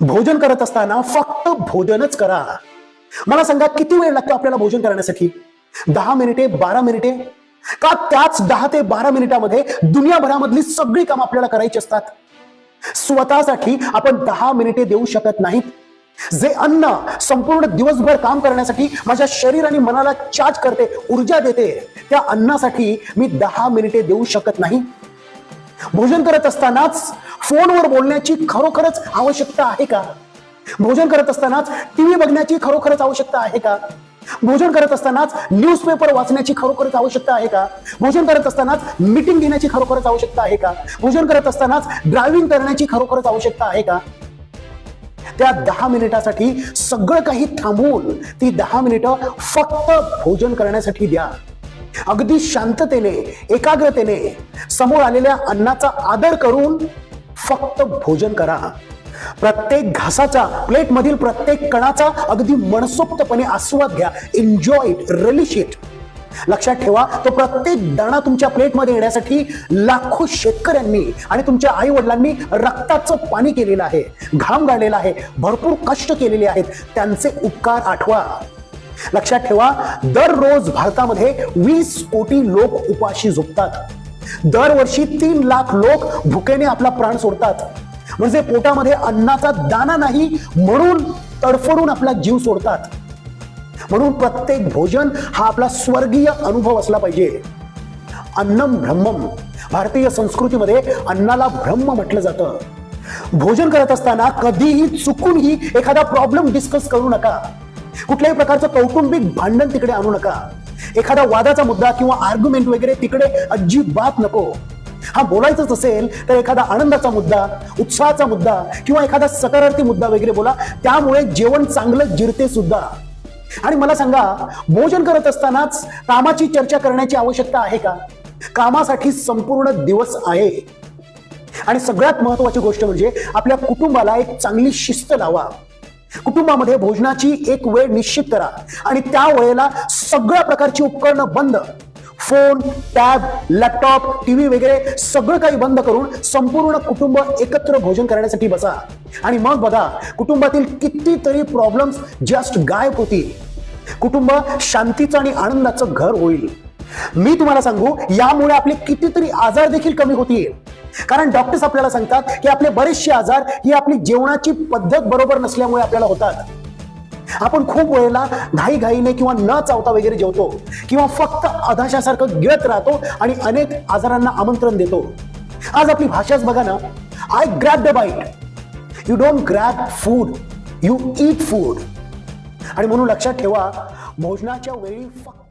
भोजन करत असताना फक्त भोजनच करा. मला सांगा किती वेळ लागतो आपल्याला भोजन करण्यासाठी? दहा मिनिटे बारा मिनिटे? का त्याच दहा ते बारा मिनिटामध्ये दुनियाभरामधली सगळी कामं आपल्याला करायची असतात? स्वतःसाठी आपण दहा मिनिटे देऊ शकत नाहीत. जे अन्न संपूर्ण दिवसभर काम करण्यासाठी माझ्या शरीर आणि मनाला चार्ज करते ऊर्जा देते त्या अन्नासाठी मी दहा मिनिटे देऊ शकत नाही. भोजन करत असतानाच फोनवर बोलण्याची खरोखरच आवश्यकता आहे का? भोजन करत असतानाच टीव्ही बघण्याची खरोखरच आवश्यकता आहे का? भोजन करत असतानाच न्यूजपेपर वाचण्याची खरोखरच आवश्यकता आहे का? भोजन करत असतानाच मीटिंग घेण्याची खरोखरच आवश्यकता आहे का? भोजन करत असतानाच ड्रायव्हिंग करण्याची खरोखरच आवश्यकता आहे का? त्या दहा मिनिटासाठी सगळं काही थांबवून ती दहा मिनिटं फक्त भोजन करण्यासाठी द्या. अगदी शांततेने एकाग्रतेने समोर आलेल्या अन्नाचा आदर करून फक्त भोजन करा. प्रत्येक घासाचा प्लेटमधील प्रत्येक कणाचा अगदी मनसोक्तपणे आस्वाद घ्या. एन्जॉय इट रिलिश इट लक्षात ठेवा तो प्रत्येक दाणा तुमच्या प्लेटमध्ये येण्यासाठी लाखो शेतकऱ्यांनी आणि तुमच्या आई वडिलांनी रक्ताचं पाणी केलेलं आहे घाम गाळलेला आहे भरपूर कष्ट केलेले आहेत त्यांचे उपकार आठवा. लक्षात ठेवा दररोज भारतामध्ये वीस कोटी लोक उपाशी झोपतात. दरवर्षी तीन लाख लोक भुकेने आपला प्राण सोडतात. म्हणजे पोटामध्ये अन्नाचा दाना नाही म्हणून तडफडून आपला जीव सोडतात. म्हणून प्रत्येक भोजन हा आपला स्वर्गीय अनुभव असला पाहिजे. अन्नम ब्रह्मम. भारतीय संस्कृतीमध्ये अन्नाला ब्रह्म म्हटलं जातं. भोजन करत असताना कधीही चुकूनही एखादा प्रॉब्लेम डिस्कस करू नका. कुठल्याही प्रकारचं कौटुंबिक भांडण तिकडे आणू नका. एखादा वादाचा मुद्दा किंवा आर्ग्युमेंट वगैरे तिकडे अजिबात नको. हा बोलायचंच असेल तर एखादा आनंदाचा मुद्दा उत्साहाचा मुद्दा किंवा एखादा सकारार्थी मुद्दा वगैरे बोला त्यामुळे जेवण चांगलं जिरते सुद्धा. आणि मला सांगा भोजन करत असतानाच कामाची चर्चा करण्याची आवश्यकता आहे का? कामासाठी संपूर्ण दिवस आहे. आणि सगळ्यात महत्वाची गोष्ट म्हणजे आपल्या कुटुंबाला एक चांगली शिस्त लावा. कुटुंबामध्ये भोजनाची एक वेळ निश्चित करा. आणि त्या वेळेला सगळ्या प्रकारची उपकरणं बंद. फोन टॅब लॅपटॉप टीव्ही वगैरे सगळं काही बंद करून संपूर्ण कुटुंब एकत्र भोजन करण्यासाठी बसा. आणि मग बघा कुटुंबातील कितीतरी प्रॉब्लेम्स जस्ट गायब होतील. कुटुंब शांतीचं आणि आनंदाचं घर होईल. मी तुम्हाला सांगू यामुळे आपले कितीतरी आजार देखील कमी होतील. कारण डॉक्टर्स आपल्याला सांगतात की आपले बरेचसे आजार ही आपली जेवणाची पद्धत बरोबर नसल्यामुळे आपल्याला होतात. आपण खूप वेळेला घाई घाईने किंवा न चावता वगैरे जेवतो किंवा फक्त अधाशासारखं गिळत राहतो आणि अनेक आजारांना आमंत्रण देतो. आज आपली भाषाच बघा ना. I grab the bite you don't grab food you eat food आणि म्हणून लक्षात ठेवा भोजनाच्या वेळी फक्त